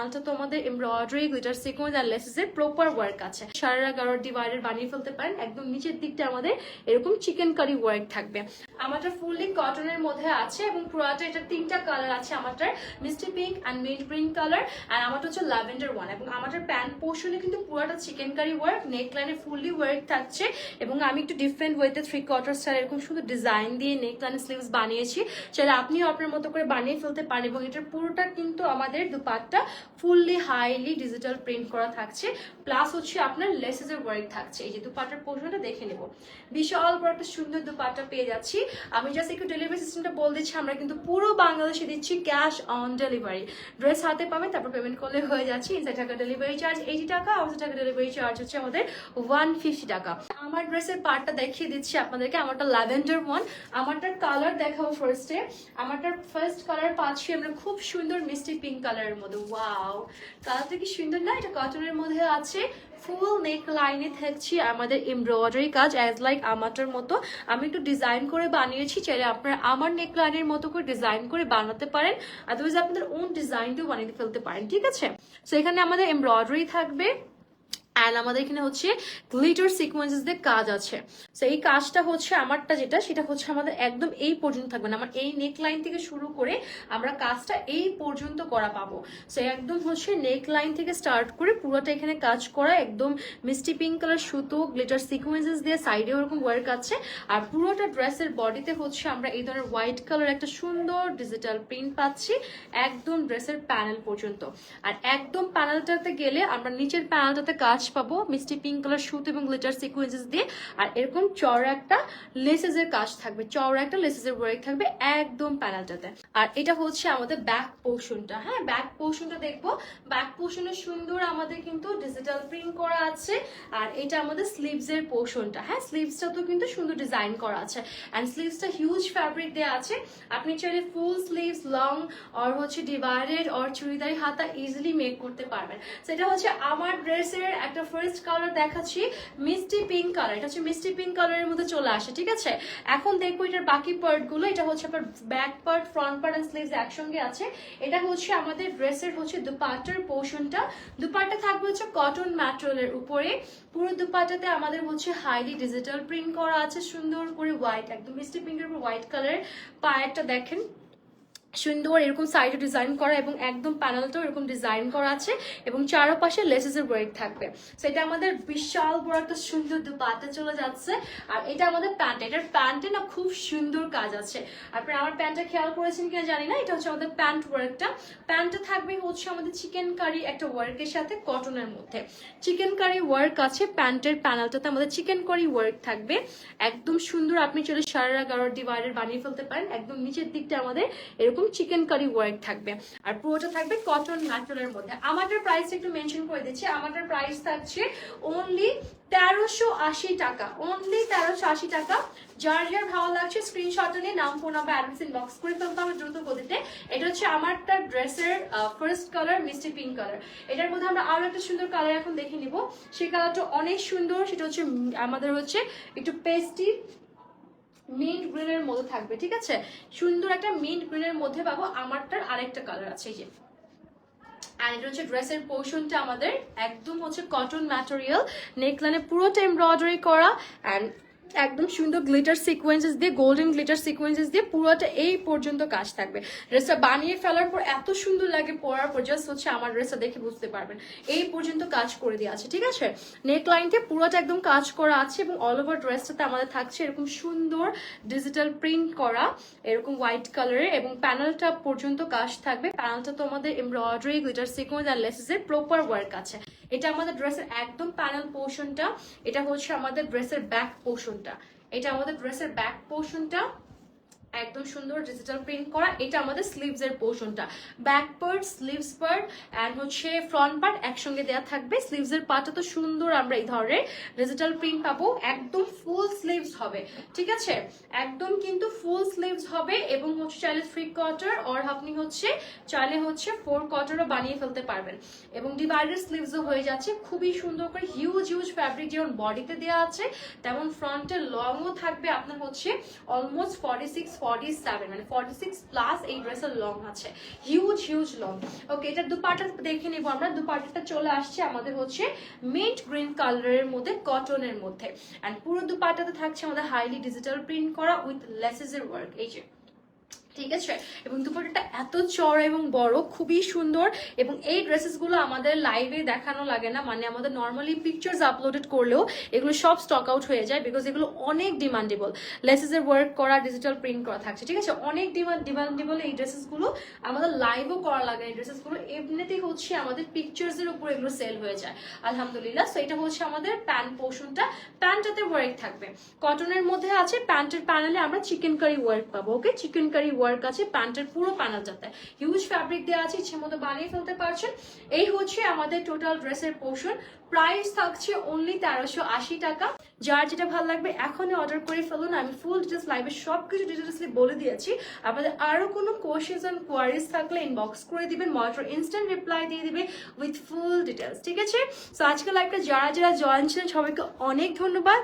প্যানেলটা তো আমাদের এমব্রয়ডারি গ্লিটার সিকোয়েন্স আর লেসেসের প্রপার ওয়ার্ক আছে। সারা গারোর ডিভাইডার বানিয়ে ফেলতে পারেন, একদম নিচের দিকটা আমাদের এরকম চিকেন কারি ওয়ার্ক থাকবে। আমারটা ফুললি কটনের মধ্যে আছে এবং পুরাটা এটা তিনটা কালার আছে, আমারটার মিষ্টি pink and milk green colour আর আমারটা হচ্ছে ল্যাভেন্ডার ওয়ান এবং আমারটার প্যান্ট পোর্শনে কিন্তু পুরাটা চিকেন কারি ওয়ার্ক নেক লাইনে ফুললি ওয়ার্ক থাকছে এবং আমি একটু ডিফারেন্ট ওয়েতে থ্রি কোয়ার্টার স্টার এরকম শুধু ডিজাইন দিয়ে নেক লাইনে স্লিভস বানিয়েছি। চাইলে আপনিও আপনার মতো করে বানিয়ে ফেলতে পারেন এবং এটার পুরোটা কিন্তু আমাদের দুপাটটা ফুললি হাইলি ডিজিটাল প্রিন্ট করা থাকছে। প্লাস হচ্ছে আপনার লেসেসের ওয়ার্ক থাকছে। এই যে দুপাটার পোর্শনটা দেখে নেব। বিশাল বড় একটা সুন্দর দুপাট্টা পেয়ে যাচ্ছি। আমি জাস্ট একটু ডেলিভারি সিস্টেমটা বল দিচ্ছি, আমরা কিন্তু পুরো বাংলাদেশে দিচ্ছি ক্যাশ অন ডেলিভারি ড্রেস হাতে পাবেন তারপর পেমেন্ট করলে হয়ে যাচ্ছে ইনসাইড টাকা ডেলিভারি চার্জ এইটি টাকা আউটসাইড টাকা ডেলিভারি চার্জ হচ্ছে আমাদের ওয়ান ফিফটি টাকা। আমার ড্রেসের পার্টটা দেখিয়ে দিচ্ছি আপনাদেরকে, আমারটা ল্যাভেন্ডার ওয়ান আমারটার কালার দেখাবো ফার্স্টে আমারটার ফার্স্ট কালার পাচ্ছি আমরা খুব সুন্দর মিষ্টি পিঙ্ক কালারের মধ্যে। ওয়াও কালারটা কি সুন্দর না? এটা কটনের মধ্যে আছে। ফুল নেক লাইনে থাকছি আমাদের এমব্রয়ডারি কাজ অ্যাজ লাইক আমাটার মতো। আমি একটু ডিজাইন করে বানিয়েছি, চাইলে আপনারা আমার নেক লাইনের মতো করে ডিজাইন করে বানাতে পারেন। আদারওয়াইজ আপনাদের ওন ডিজাইনটিও বানিয়ে ফেলতে পারেন, ঠিক আছে? সো এখানে আমাদের এমব্রয়ডারি থাকবে। অ্যান্ড আমাদের এখানে হচ্ছে গ্লিটার সিকোয়েন্সেস কাজ আছে। সো এই কাজটা হচ্ছে আমারটা যেটা, সেটা হচ্ছে আমাদের একদম এই পর্যন্ত থাকবে না। আমার এই নেক লাইন থেকে শুরু করে আমরা কাজটা এই পর্যন্ত করা পাবো। সো একদম হচ্ছে নেক লাইন থেকে স্টার্ট করে পুরোটা এখানে কাজ করা, একদম মিষ্টি পিঙ্ক কালার সুতো গ্লিটার সিকোয়েন্সেস দিয়ে সাইডে ওরকম ওয়ার্ক আছে। আর পুরোটা ড্রেসের বডিতে হচ্ছে আমরা এই ধরনের হোয়াইট কালার একটা সুন্দর ডিজিটাল প্রিন্ট পাচ্ছি, একদম ড্রেসের প্যানেল পর্যন্ত। আর একদম প্যানেলটাতে গেলে আমরা নিচের প্যানেলটাতে কাজ পাবো মিষ্টি পিঙ্ক কালার সুত এবং গ্লিটার সিকোয়েন্সেস দিয়ে। আর এরকম চওড়া একটা লেসেসের কাজ থাকবে, চওড়া একটা লেসেসের ওয়ার্ক থাকবে একদম প্যানেলটাতে আর এটা হচ্ছে আমাদের ব্যাক পোর্শনটা হ্যাঁ? ব্যাক পোর্শনটা দেখব। ব্যাক পোর্শনে সুন্দর আমাদের কিন্তু ডিজিটাল প্রিন্ট করা আছে। আর এটা আমাদের স্লিভস এর পোর্শনটা হ্যাঁ? স্লিভসটা তো কিন্তু সুন্দর ডিজাইন করা আছে। অ্যান্ড স্লিভসটা হিউজ ফ্যাব্রিক দেওয়া আছে। আপনি চাইলে ফুল স্লিভস লং অর হচ্ছে ডিভাইডেড অর চুড়িদারি হাতা ইজিলি মেক করতে পারবেন। সেটা হচ্ছে আমার ড্রেসের একটা ফার্স্ট কালার দেখাচ্ছি মিষ্টি পিঙ্ক কালার এটা হচ্ছে মিষ্টি পিঙ্ক কালারের মধ্যে চলে আসে, ঠিক আছে? এখন দেখব এটার বাকি পার্টগুলো, এটা হচ্ছে আপনার back part front part and sleeves একসঙ্গে আছে। এটা হচ্ছে আমাদের ড্রেসের হচ্ছে দুপাটার পোর্শনটা দুপাট্টা থাকবে হচ্ছে কটন ম্যাটেরিয়ালের উপরে। পুরো দুপাট্টাতে আমাদের হচ্ছে হাইলি ডিজিটাল প্রিন্ট করা আছে, সুন্দর করে হোয়াইট একদম মিষ্টি পিঙ্কের উপর হোয়াইট কালারের পায়েরটা দেখেন। সুন্দর এরকম সাইডে ডিজাইন করা এবং একদম প্যানেলটাও এরকম ডিজাইন করা আছে এবং চারপাশে লেসেসের ওয়ার্ক থাকবে। সেটা আমাদের বিশাল বড় একটা সুন্দর দুপাতে চলে যাচ্ছে। আর এটা আমাদের প্যান্ট এটার প্যান্টে না খুব সুন্দর কাজ আছে। আপনারা আমার প্যান্টটা খেয়াল করেছেন কিনা জানি না। এটা হচ্ছে আমাদের প্যান্ট ওয়ার্কটা প্যান্টটা থাকবে হচ্ছে আমাদের চিকেন কারি একটা ওয়ার্কের সাথে কটনের মধ্যে। চিকেন কারি ওয়ার্ক আছে। প্যান্টের প্যানেলটাতে আমাদের চিকেন কারি ওয়ার্ক থাকবে। একদম সুন্দর। আপনি চলে সারা গারোর ডিভাইডার বানিয়ে ফেলতে পারেন। একদম নিচের দিকটা আমাদের এরকম চিকেন কারি ওয়ার্ক থাকবে। আর পুরোটা থাকবে কটন ম্যাটেরিয়ালের মধ্যে। আমাদের প্রাইস একটু মেনশন করে দিচ্ছি। আমাদের প্রাইস থাকছে অনলি তেরোশো আশি টাকা। অনলি তেরোশো আশি টাকা। যার যার ভালো লাগছে স্ক্রিনশট নিয়ে নাম ফোন নাম্বার অ্যাড্রেস ইনবক্স করে ফেলতে হবে দ্রুত গতিতে। এটা হচ্ছে আমার আমারটা ড্রেসের ফার্স্ট কালার মিষ্টি পিঙ্ক কালার এটার মধ্যে আমরা আরও একটা সুন্দর কালার এখন দেখে নিব। সেই কালারটা অনেক সুন্দর। সেটা হচ্ছে আমাদের হচ্ছে একটু পেস্টি মিন্ট গ্রিনের মধ্যে থাকবে, ঠিক আছে? সুন্দর একটা মিন্ট গ্রিনের মধ্যে পাবো, আমারটার আরেকটা কালার আছে যে। আর এটা হচ্ছে ড্রেসের পোর্শনটা আমাদের, একদম হচ্ছে কটন ম্যাটেরিয়াল নেকলাইনে পুরোটা এমব্রয়ডারি করা অ্যান্ড একদম সুন্দর গ্লিটার সিকোয়েন্সেস দিয়ে গোল্ডেন গ্লিটার সিকোয়েন্সেস দিয়ে পুরোটা এই পর্যন্ত কাজ থাকবে। ড্রেসটা বানিয়ে ফেলার পর এত সুন্দর লাগে পরার পর জাস্ট হচ্ছে আমার ড্রেসটা দেখে বুঝতে পারবেন। এই পর্যন্ত কাজ করে দেওয়া আছে, ঠিক আছে? নেক লাইনতে পুরোটা একদম কাজ করা আছে এবং অল ওভার ড্রেসটাতে আমাদের থাকছে এরকম সুন্দর ডিজিটাল প্রিন্ট করা, এরকম হোয়াইট কালারের এবং প্যানেলটা পর্যন্ত কাজ থাকবে। প্যানেলটা তো আমাদের এমব্রয়ডারি গ্লিটার সিকোয়েন্স আর লেসেসের প্রপার ওয়ার্ক আছে। এটা আমাদের ড্রেসের একদম প্যানেল পোর্শনটা এটা হচ্ছে আমাদের ড্রেসের ব্যাক পোর্শনটা এটা আমাদের ড্রেসের ব্যাক পোর্শনটা একদম সুন্দর ডিজিটাল প্রিন্ট করা। এটা আমাদের স্লিভস এর পোর্শনটা back part sleeves part and হচ্ছে ফ্রন্ট পার্ট একসঙ্গে দেওয়া থাকবে। স্লিভস এর পার্টটা তো সুন্দর আমরা এই ধরনের ডিজিটাল প্রিন্ট পাবো। একদম ফুল স্লিভস হবে। ঠিক আছে? একদম কিন্তু ফুল স্লিভস হবে এবং হচ্ছে চাইলে থ্রি কোয়ার্টার অর আপনি হচ্ছে চাইলে হচ্ছে ফোর কোয়ার্টারও বানিয়ে ফেলতে পারবেন। এবং ডিভাইডেড স্লিভসও হয়ে যাচ্ছে। খুবই সুন্দর করে হিউজ হিউজ ফ্যাব্রিক যেমন বডিতে দেওয়া আছে, তেমন ফ্রন্টে লংও থাকবে। আপনার হচ্ছে অলমোস্ট ফর্টি সিক্স সেভেন মানে সিক্স প্লাস লং আছে। হিউজ হিউজ লং ওকে দেখে নেব আমরা। চলে আসছে আমাদের হচ্ছে মিন্ট গ্রিন কালারের মধ্যে কটনের মধ্যে। অ্যান্ড পুরো থাকছে আমাদের হাইলি ডিজিটাল প্রিন্ট করা উইথ লেসেসের ওয়ার্ক এই যে। ঠিক আছে? এবং দুপাট্টাটা এত চড় এবং বড়, খুবই সুন্দর এবং এই ড্রেসেসগুলো আমাদের লাইভে দেখানো লাগে না। মানে আমাদের নর্মালি পিকচার্স আপলোডেড করলেও এগুলো সব স্টক আউট হয়ে যায় বিকজ এগুলো অনেক ডিমান্ডেবল লেসেসের ওয়ার্ক করা ডিজিটাল প্রিন্ট করা থাকছে, ঠিক আছে? অনেক ডিমান্ড ডিমান্ডেবল এই ড্রেসেসগুলো আমাদের লাইভও করা লাগে। এই ড্রেসেসগুলো এমনিতেই হচ্ছে আমাদের পিকচার্সের উপর এগুলো সেল হয়ে যায়। আলহামদুলিল্লাহ। সো এটা হচ্ছে আমাদের প্যান্ট পোর্শনটা প্যান্টটাতে ওয়ার্ক থাকবে। কটনের মধ্যে আছে প্যান্টের প্যানেলে আমরা চিকেন কারি ওয়ার্ক পাবো ওকে চিকেন কারি ওয়ার্ক আছে, প্যান্টের পুরো প্যানেলটাতে হিউজ ফ্যাব্রিক দেওয়া আছে, ইচ্ছে মতো বানিয়ে ফেলতে পারছেন। এই হচ্ছে আমাদের টোটাল ড্রেসের পোর্শন প্রাইস থাকছে অনলি তেরোশো আশি টাকা। যার যেটা ভালো লাগবে, এখনই অর্ডার করে ফেলুন। আমি ফুল ডিটেলস লাইভে সব কিছু ডিটেলসলি বলে দিয়েছি। আপনাদের আরও কোনো কোয়েশ্চেন্স অ্যান্ড কোয়ারিজ থাকলে ইনবক্স করে দিবেন। মনিটর ইনস্ট্যান্ট রিপ্লাই দিয়ে দিবে উইথ ফুল ডিটেলস ঠিক আছে? সো আজকে লাইভটা যারা যারা জয়েন ছিলেন, সবাইকে অনেক ধন্যবাদ।